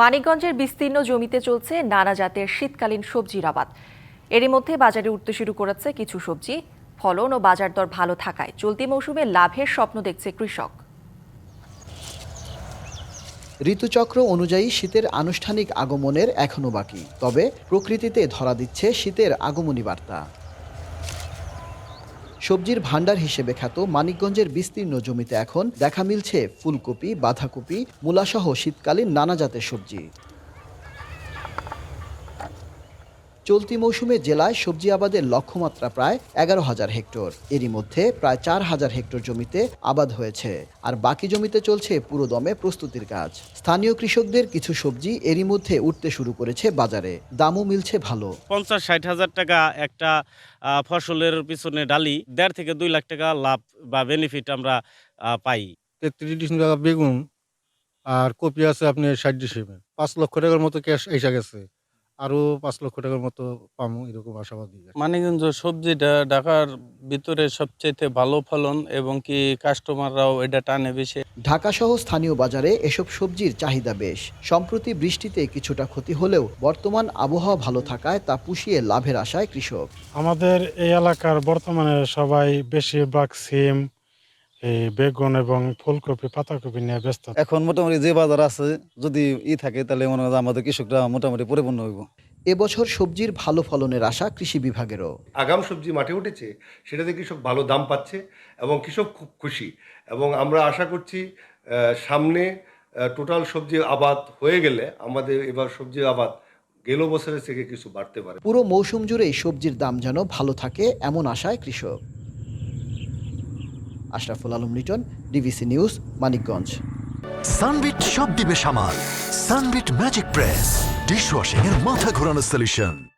মানিকগঞ্জের বিস্তীর্ণ জমিতে চলছে নানা জাতের শীতকালীন সবজির আবাদ এরই মধ্যে বাজারে উঠতে শুরু করেছে কিছু সবজি। ফলন ও বাজার দর ভালো থাকায় চলতি মৌসুমে লাভের স্বপ্ন দেখছে কৃষক। ঋতুচক্র অনুযায়ী শীতের আনুষ্ঠানিক আগমনের এখনও বাকি, তবে প্রকৃতিতে ধরা দিচ্ছে শীতের আগমনী বার্তা। সবজির ভাণ্ডার হিসেবে খ্যাত মানিকগঞ্জের বিস্তীর্ণ জমিতে এখন দেখা মিলছে ফুলকপি, বাঁধাকপি, মূলাসহ শীতকালীন নানা জাতের সবজি। চলতি মৌসুমে জেলায় সবজি আবাদের লক্ষ্যমাত্রা প্রায় এগারো হাজার হেক্টর। এরই মধ্যে প্রায় চার হাজার হেক্টর জমিতে আবাদ হয়েছে। আর বাকি জমিতে চলছে পুরোদমে প্রস্তুতির কাজ। স্থানীয় কৃষকদের কিছু সবজি এরই মধ্যে উঠতে শুরু করেছে বাজারে। দামও মিলছে ভালো। পঞ্চাশ ষাট হাজার টাকা একটা ফসলের পিছনে ডালি দেড় থেকে দুই লাখ টাকা লাভ বা বেনিফিট আমরা পাই। তেত্রিশ টাকা বেগুন আর কপি আছে আপনি ষাট ডিসেম্বর। পাঁচ লক্ষ টাকার মতো ক্যাশ এসে গেছে। আরও পাঁচ লক্ষ টাকার মতো পাবো এরকম আশাবাদী মানিকগঞ্জ সবজিটা ঢাকার ভিতরে সবচেয়ে ভালো ফলন এবং কি কাস্টমাররাও এটা টানে বেশি। ঢাকাসহ স্থানীয় বাজারে এসব সবজির চাহিদা বেশ। সম্প্রতি বৃষ্টিতে কিছুটা ক্ষতি হলেও বর্তমান আবহাওয়া ভালো থাকায় তা পুষিয়ে লাভের আশায় কৃষক। আমাদের এই এলাকার বর্তমানে সবাই বেশিরভাগ সিম এই বেগুন এবং ফুলকপি পাতাকপি নিয়ে ব্যস্ত। এখন মোটামুটি যে বাজার আছে যদি ই থাকে তাহলে মনে হয় আমাদের কৃষকরা মোটামুটি পরিপূর্ণ হইব। এবছর সবজির ভালো ফলনের আশা কৃষি বিভাগেরও। আগাম সবজি মাঠে উঠেছে সেটাতে কৃষক ভালো দাম পাচ্ছে এবং কৃষক খুব খুশি। এবং আমরা আশা করছি আহ, সামনে টোটাল সবজি আবাদ হয়ে গেলে আমাদের এবার সবজি আবাদ গেল বছরের থেকে কিছু বাড়তে পারে। পুরো মৌসুম জুড়েই সবজির দাম যেন ভালো থাকে এমন আশায় কৃষক। আশরাফুল আলম লিটন ডিবিসি নিউজ মানিকগঞ্জ সানবিট সব দিবে সামাল। Sunbit magic press. ডিশওয়াশিং এর মাথা ঘোরানো সলিউশন